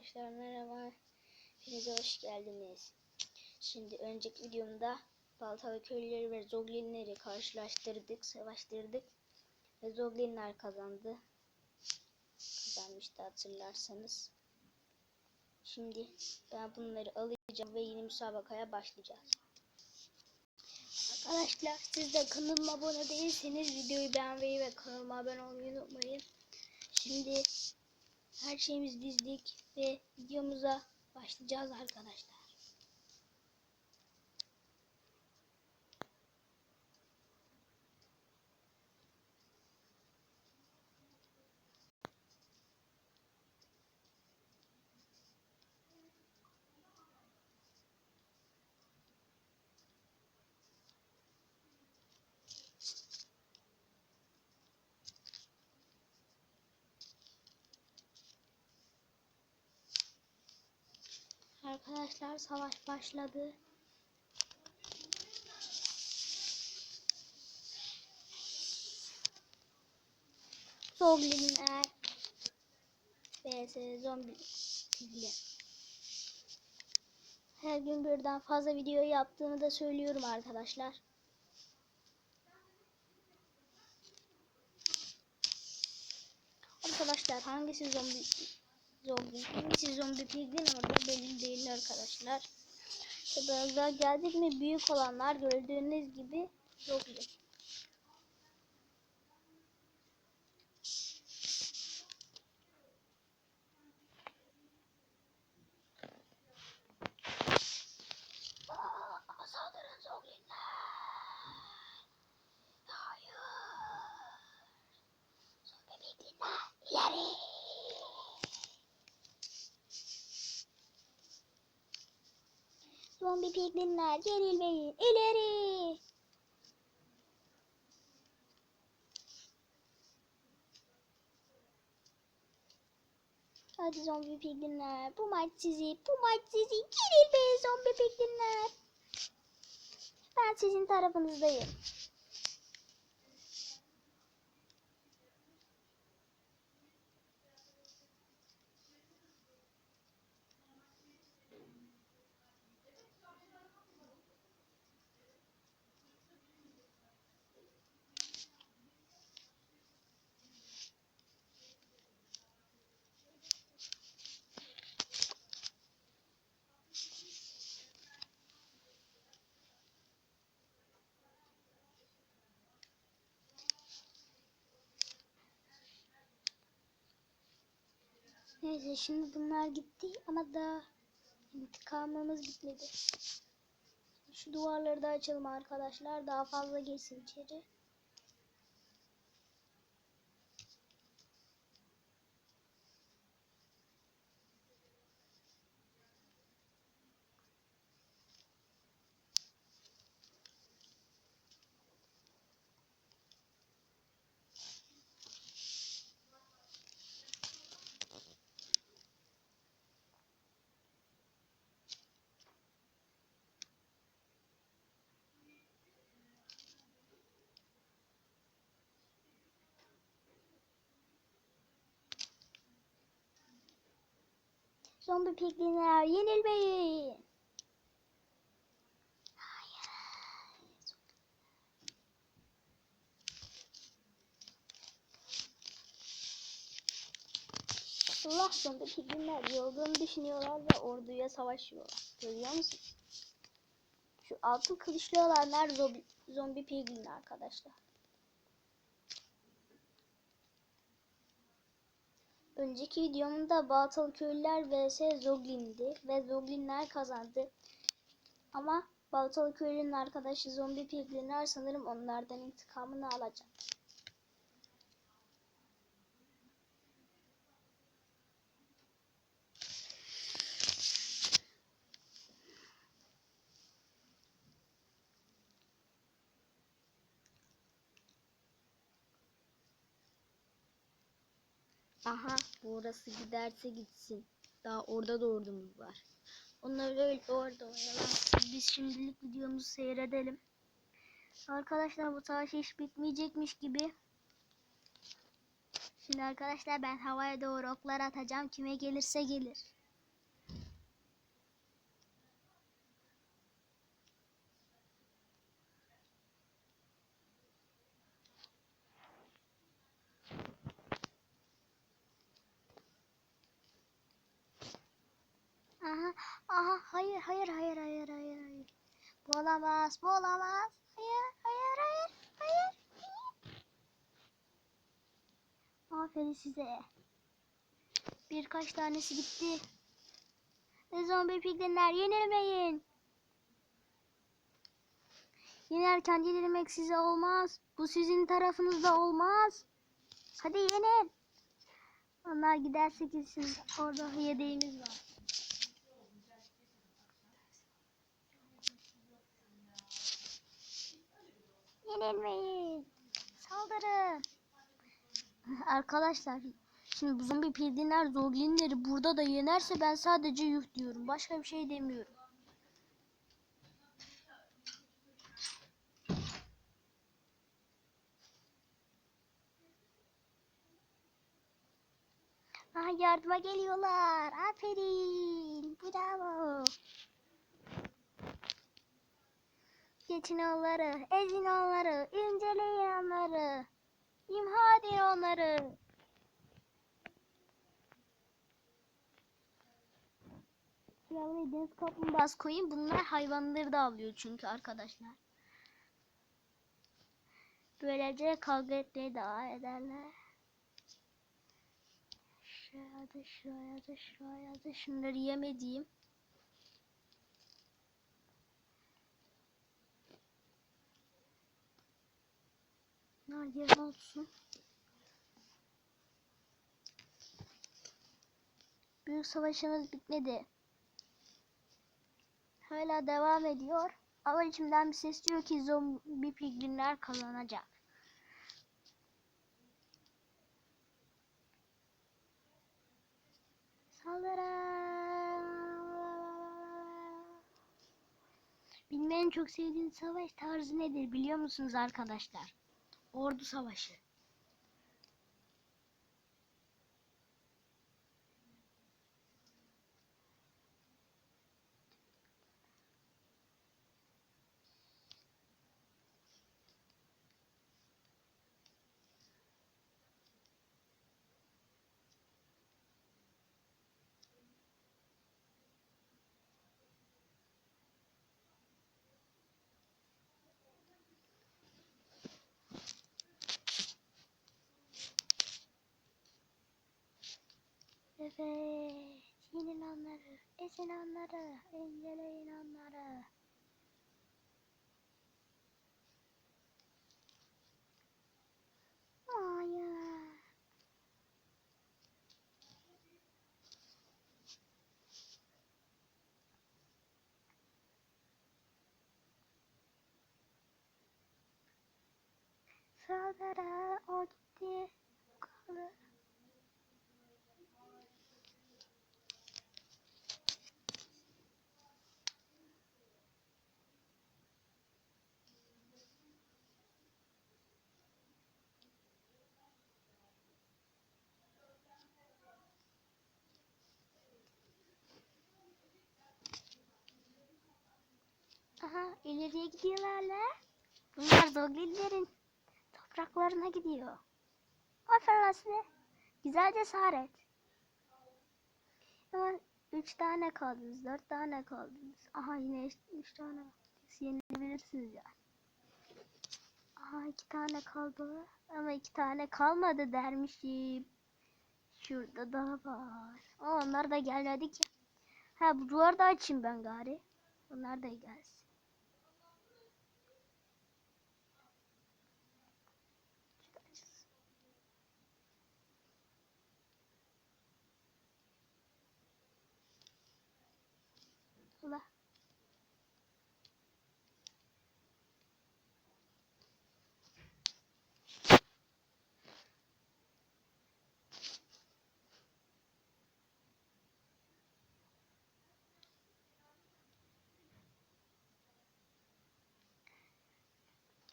arkadaşlar merhaba. Hepinize hoş geldiniz. Şimdi önceki videomda Baltalı köylüleri ve Zoglinleri karşılaştırdık, savaştırdık. Ve Zoglinler kazandı. Kazanmıştı hatırlarsanız. Şimdi ben bunları alacağım ve yeni müsabakaya başlayacağız. Arkadaşlar siz de kanalıma abone değilseniz videoyu beğenmeyi ve kanalıma abone olmayı unutmayın. Şimdi her şeyimizi dizdik ve videomuza başlayacağız arkadaşlar. Arkadaşlar savaş başladı. Zombiler vs zombi pilli. Her gün birden fazla video yaptığımı da söylüyorum arkadaşlar. Arkadaşlar hangisi zombi zombi hangisi zombi piglin orada belli değil arkadaşlar. Biraz daha geldik mi büyük olanlar gördüğünüz gibi zombi. Aa, Saldırın zombiler. Hayır. Zombi piglinler ileri. Zombi piglinler gerilmeyin ileri. Hadi zombi piglinler bu maç sizi bu maç sizi gerilmeyin zombi piglinler. Ben sizin tarafınızdayım. Neyse şimdi bunlar gitti ama daha intikamımız bitmedi. Şu duvarları da açalım arkadaşlar. Daha fazla girsin içeri. Zombi piglinler yenilmeyin. Allah zombi piglinler yolduğunu düşünüyorlar ve orduya savaşıyorlar. Görüyor musunuz? Şu altın kılıçlı olanlar zombi, zombi piglinler arkadaşlar. Önceki videomda Baltalı köylüler vs Zoglin'di ve Zoglinler kazandı. Ama Baltalı köylünün arkadaşı zombi piglinler sanırım onlardan intikamını alacak. Aha burası giderse gitsin. Daha orada da ordumuz var. Onlar öyle orada oyalansın. Biz şimdilik videomuzu seyredelim. Arkadaşlar bu savaş hiç bitmeyecekmiş gibi. Şimdi arkadaşlar ben havaya doğru oklar atacağım. Kime gelirse gelir. Aha, aha, hayır, hayır, hayır, hayır, hayır, hayır. Bu olamaz, bu olamaz. Hayır, hayır, hayır, hayır. Aferin size. Birkaç tanesi gitti. Zombi piglinler yenilmeyin. Yenerken yenilmek size olmaz. Bu sizin tarafınızda olmaz. Hadi yenin. Onlar giderse gitsin. Orada yedeğimiz var. Yenilmeyin. Saldırın. Arkadaşlar şimdi bu zombi piglinler zoglinleri burada da yenerse ben sadece yuh diyorum. Başka bir şey demiyorum. Ah yardıma geliyorlar. Aferin. Bravo. Geçin onları, ezin onları, inceleyin onları. İmha edin onları. Buraya deniz kaplumbağası koyayım. Bunlar hayvanları da avlıyor çünkü arkadaşlar. Böylece kavga etmeyi devam ederler. Şuraya da şuraya da şuraya da şunları yemediğim. Bunlar yerine olsun. Büyük savaşımız bitmedi. Hala devam ediyor. Ama içimden bir ses diyor ki zombi piglinler kazanacak. Saldırın. Benim en çok sevdiğim savaş tarzı nedir biliyor musunuz arkadaşlar? Ordu savaşı. Evet. Yenin onları. Ezin onları. inceleyin onları. Hayır. Saldırı. O gitti. Kalır. Aha ileriye gidiyorlar la. Bunlar Zoglinlerin topraklarına gidiyor. Aferin size. Güzel cesaret. Ama üç tane kaldınız, dört tane kaldınız. Aha yine üç, tane. Siz yenilebilirsiniz yani. Aha iki tane kaldı. Ama iki tane kalmadı dermişim. Şurada daha var. Aa, onlar da gelmedi ki. Ha bu duvarı da açayım ben gari. Onlar da gelsin. Ula.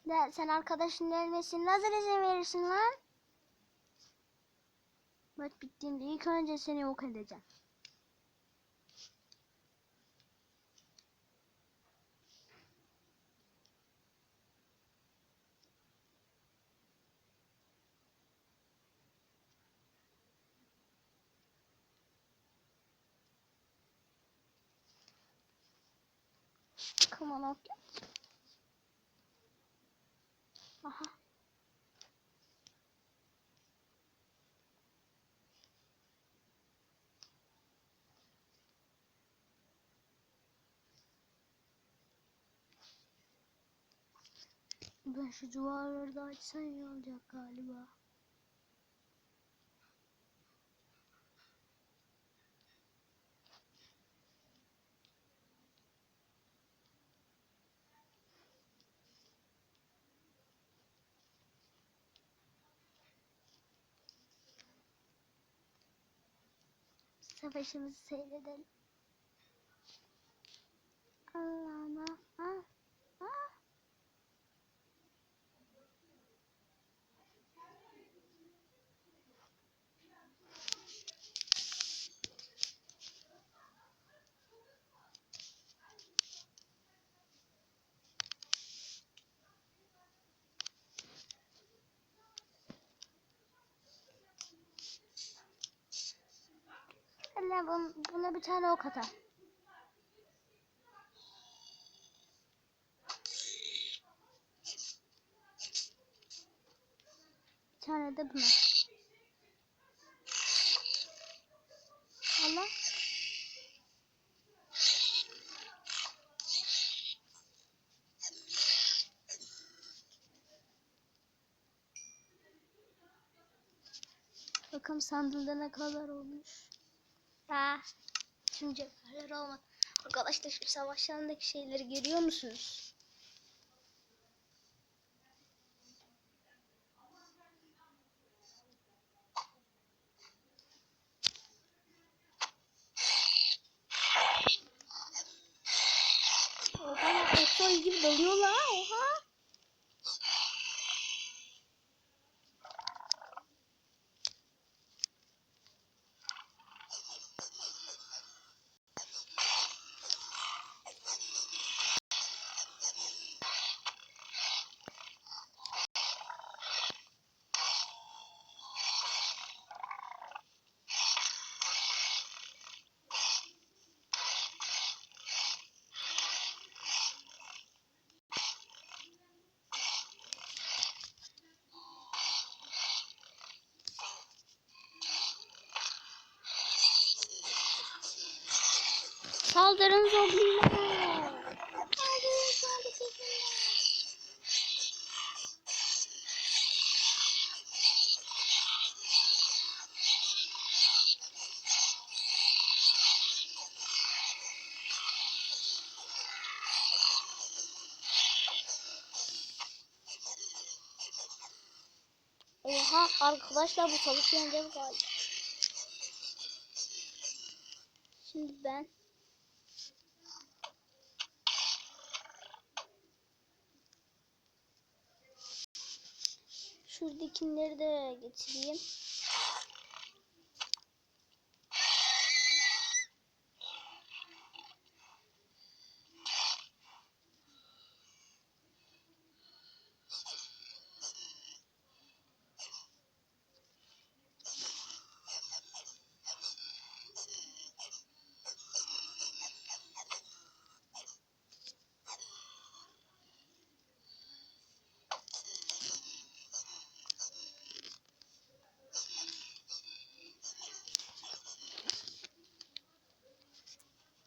Ya sen arkadaşının ölmesine nasıl izin verirsin lan? Maç bittiğinde ilk önce seni yok edeceğim. Come on, okay. Aha. Ben şu duvarları da açsam iyi olacak galiba. Savaşımızı seyredelim. Allah'ım ah, Allah bun- buna bir tane ok atar. Bir tane de buna. Allah. Bakalım sandığında ne kadar olmuş. Ha, tüm cevherler olmadı. Arkadaşlar şu savaşlarındaki şeyleri görüyor musunuz? Saldırın zombiler. Oha arkadaşlar bu savaşı yeneceğiz galiba. Şimdi ben Şuradakileri de getireyim.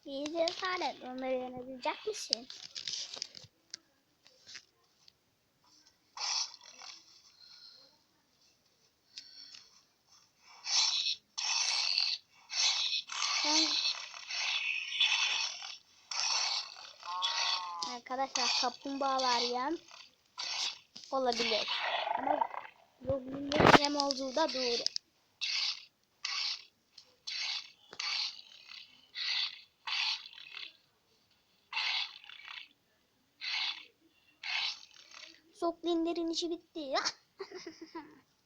Bir cesaret onları yenebilecek misin? Arkadaşlar kaplumbağalar yem olabilir. Ama Goblin'in yem olduğu da doğru. Zoglinlerin işi bitti.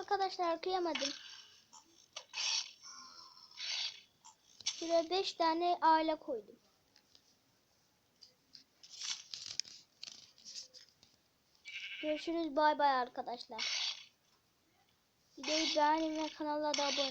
arkadaşlar kıyamadım. Şuraya 5 tane aile koydum. Görüşürüz bay bay arkadaşlar. Videoyu beğenin ve kanala da abone olun.